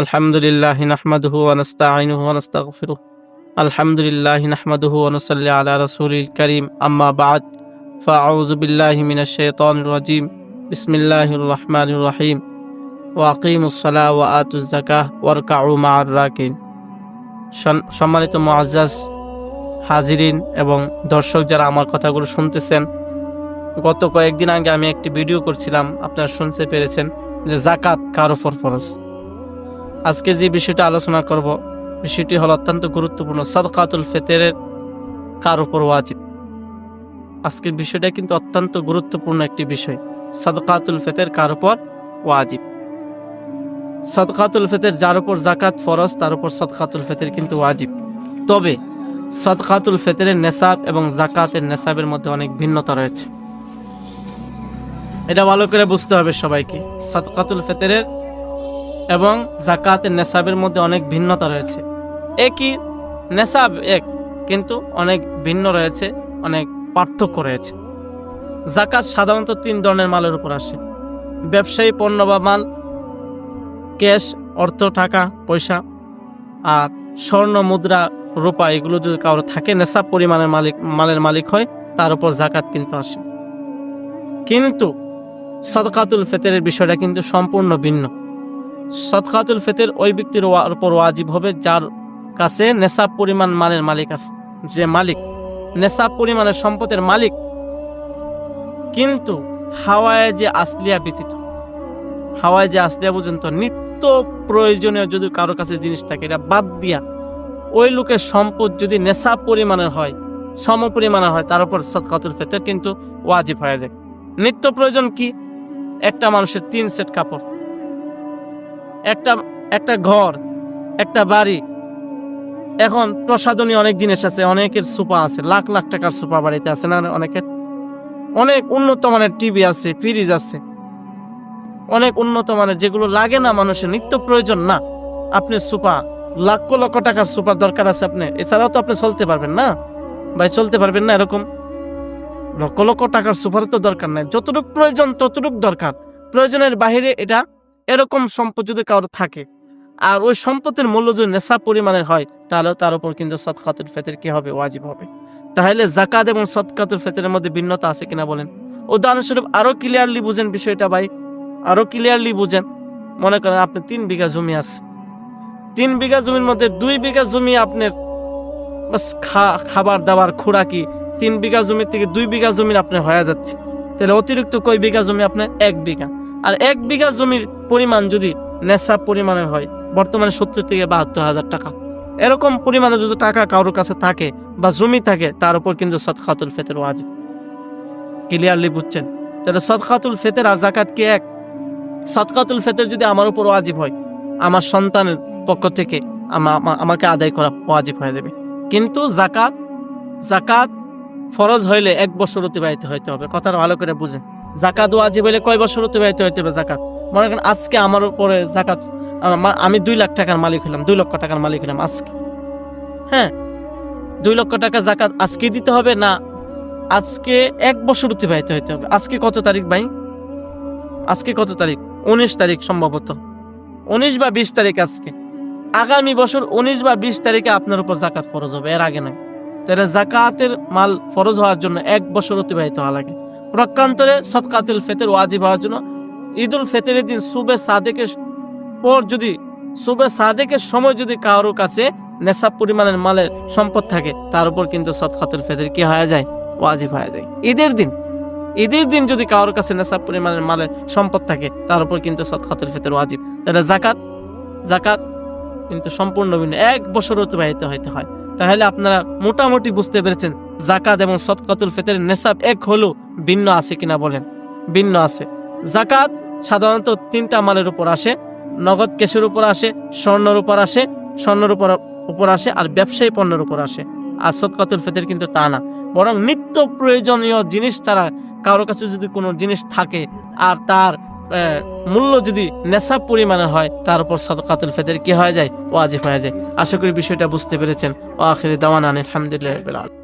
আলহামদুলিল্লাহ নাহমাদুহু আনস্তাইনুহু আনস্তাগফিরু আলহামদুলিল্লাহ নাহমাদুহু ওয়ানুসাল্লি আলা রাসূলিল কারীম। আম্মা বাদ। ফাআউযু বিল্লাহি মিনাশ শাইতানির রাজীম। বিসমিল্লাহির রহিম। ওয়াকিমুস সালাহ ওয়া আতুজ যাকাহ। ওয়ারকাউ মা'আর সম্মানিত মুআজ্জাজ, হাজিরিন এবং দর্শক যারা আমার কথাগুলো শুনতেছেন, গত কয়েকদিন আগে আমি একটি ভিডিও করছিলাম। আপনারা শুনতে পেরেছেন যে জাকাত কার ওপর ফরজ? আজকে যে বিষয়টা আলোচনা করব, বিষয়টি হলো অত্যন্ত গুরুত্বপূর্ণ, সদকাতুল ফেতেরের কার উপর ওয়াজিব। আজকের বিষয়টা কিন্তু অত্যন্ত গুরুত্বপূর্ণ একটি বিষয়, সদকাতুল ফেতের কার উপর ওয়াজিব। সদকাতুল ফেতের যার উপর জাকাত ফরজ, তার উপর সদকাতুল ফেতের কিন্তু ওয়াজিব। তবে সদকাতুল ফেতেরের নেশাব এবং জাকাতের নেশাবের মধ্যে অনেক ভিন্নতা রয়েছে। এটা ভালো করে বুঝতে হবে সবাইকে, সদকাতুল ফেতেরের এবং জাকাতের নেশাবের মধ্যে অনেক ভিন্নতা রয়েছে। একই নেশাব এক, কিন্তু অনেক ভিন্ন রয়েছে, অনেক পার্থক্য রয়েছে। জাকাত সাধারণত তিন ধরনের মালের উপর আসে। ব্যবসায়ী পণ্য বা মাল, ক্যাশ, অর্থ, টাকা, পয়সা আর স্বর্ণ, মুদ্রা, রূপা এগুলো যদি কারও থাকে, নেশাব পরিমাণের মালিক, মালের মালিক হয়, তার উপর জাকাত কিন্তু আসে। কিন্তু সদকাতুল ফেতেরের বিষয়টা কিন্তু সম্পূর্ণ ভিন্ন। সদকাতুল ফেতের ওই ব্যক্তির উপর ওয়াজিব হবে, যার কাছে নেশাব পরিমাণ মালের মালিক আছে। যে মালিক, নেশাব পরিমাণের সম্পদের মালিক। কিন্তু হাওয়ায় যে আসলিয়া ব্যতীত, হাওয়ায় যে আসলিয়া পর্যন্ত নিত্য প্রয়োজনীয় যদি কারও কাছে জিনিস থাকে, এটা বাদ দিয়া ওই লোকের সম্পদ যদি নেশাব পরিমাণের হয়, সম পরিমাণের হয়, তার উপর সদকাতুল ফেতের কিন্তু ওয়াজিব হয়ে যায়। নিত্য প্রয়োজন কি? একটা মানুষের তিন সেট কাপড়। একটা একটা ঘর, একটা বাড়ি। এখন প্রসাধনী অনেক জিনিস আছে, অনেকের সুপা আছে, লাখ লাখ টাকার সুপা বাড়িতে আছে না, অনেকের, অনেক উন্নত মানের টিভি আছে ফ্রিজ আছে। অনেক উন্নত মানের, যেগুলো লাগে না মানুষের, নিত্য প্রয়োজন না। আপনি সুপা, লক্ষ লক্ষ টাকার সুপার দরকার আছে আপনি, এছাড়াও তো আপনি চলতে পারবেন না। ভাই, চলতে পারবেন না এরকম। লক্ষ লক্ষ টাকার সুপার তো দরকার নাই, যতটুকু প্রয়োজন ততটুকু দরকার। প্রয়োজনের বাইরে এটা এরকম সম্পদ যদি কারোর থাকে, আর ওই সম্পদের মূল্য যদি নেশা পরিমাণের হয়, তাহলে তার উপর কিন্তু সৎকাতুল ফেতের কি হবে? ওয়াজিব হবে। তাহলে জাকাত এবং সৎকাতুল ফেতের মধ্যে ভিন্নতা আছে কিনা বলেন? উদাহরণস্বরূপ আরও ক্লিয়ারলি বুঝেন বিষয়টা ভাই। আরও ক্লিয়ারলি বুঝেন। মনে করেন আপনি তিন বিঘা জমি আছে। তিন বিঘা জমির মধ্যে দুই বিঘা জমি আপনার বাস খাবার দাবার খোরাকি তিন বিঘা জমি থেকে দুই বিঘা জমির আপনার হয়ে যাচ্ছে। তাহলে অতিরিক্ত কয় বিঘা জমি আপনার? এক বিঘা। আর এক বিঘা জমির পরিমাণ যদি নেশা পরিমাণের হয়, বর্তমানে সত্তর থেকে বাহাত্তর হাজার টাকা। এরকম পরিমাণে যদি টাকা কারোর কাছে থাকে বা জমি থাকে, তার উপর কিন্তু সৎখাতুল ফেতের ওয়াজিব। ক্লিয়ারলি বুঝছেন? তাহলে সৎখাতুল ফেতের আর জাকাত কি এক? সদকাতুল ফেতের যদি আমার উপর ওয়াজিব হয়, আমার সন্তানের পক্ষ থেকে আমা- আমা- আমাকে আদায় করা ওয়াজিব হয়ে যাবে। কিন্তু জাকাত জাকাত ফরজ হইলে এক বছর অতিবাহিত হইতে হবে। কথাটা ভালো করে বুঝেন। জাকাত ওয়াজিব হইলে কয় বছর অতিবাহিত হইতে হবে জাকাত? মনে করেন আজকে আমার উপরে জাকাত আমি দুই লাখ টাকার মালিক হলাম দুই লক্ষ টাকার মালিক হলাম আজকে। হ্যাঁ দুই লক্ষ টাকা জাকাত আজকে দিতে হবে না আজকে এক বছর অতিবাহিত হইতে হবে? আজকে কত তারিখ ভাই? আজকে কত তারিখ? উনিশ তারিখ সম্ভবত। উনিশ বা বিশ তারিখ আজকে। আগামী বছর উনিশ বা বিশ তারিখে আপনার উপর জাকাত ফরজ হবে, এর আগে নয়। তাহলে জাকাতের মাল ফরজ হওয়ার জন্য এক বছর অতিবাহিত হওয়া লাগে। প্রকান্তরে সৎকাতুল ফেতের ওয়াজিব হওয়ার জন্য ঈদুল ফেতের দিন সুবে সাদেকের পর যদি সুবে সাদেকের সময় যদি কারোর কাছে নেশাব পরিমাণের মালের সম্পদ থাকে, তার উপর কিন্তু সৎকাতুল ফেতের কি হয়ে যায়? ওয়াজিব হয়ে যায়। ঈদের দিন ঈদের দিন যদি কারোর কাছে নেশাব পরিমাণের মালের সম্পদ থাকে, তার উপর কিন্তু সৎকাতুল ফেতের ওয়াজিব। তাহলে জাকাত জাকাত কিন্তু সম্পূর্ণ ভিন্ন। এক বছর অতিবাহিত হইতে হয়। তাহলে আপনারা মোটামুটি বুঝতে পেরেছেন, জাকাত এবং সৎকাতুল ফেতের নেশাব এক হলেও ভিন্ন আছে কিনা বলেন। ভিন্ন আছে। জাকাত সাধারণত তিনটা মালের উপর আসে, নগদ কেশের উপর আসে, স্বর্ণের উপর আসে, স্বর্ণের উপর উপর আসে আর ব্যবসায়ী পণ্যের উপর আসে। আর সৎকাতুল ফেতের কিন্তু তা না। বরং নিত্য প্রয়োজনীয় জিনিস তারা কারও কাছে যদি কোনো জিনিস থাকে আর তার মূল্য যদি নেশাব পরিমাণে হয়, তার উপর সদকাতুল ফেতের কি হয়ে যায়? ওয়াজিব হয়ে যায়। আশা করি বিষয়টা বুঝতে পেরেছেন। ও আখির দাওয়ান আলহামদুলিল্লাহ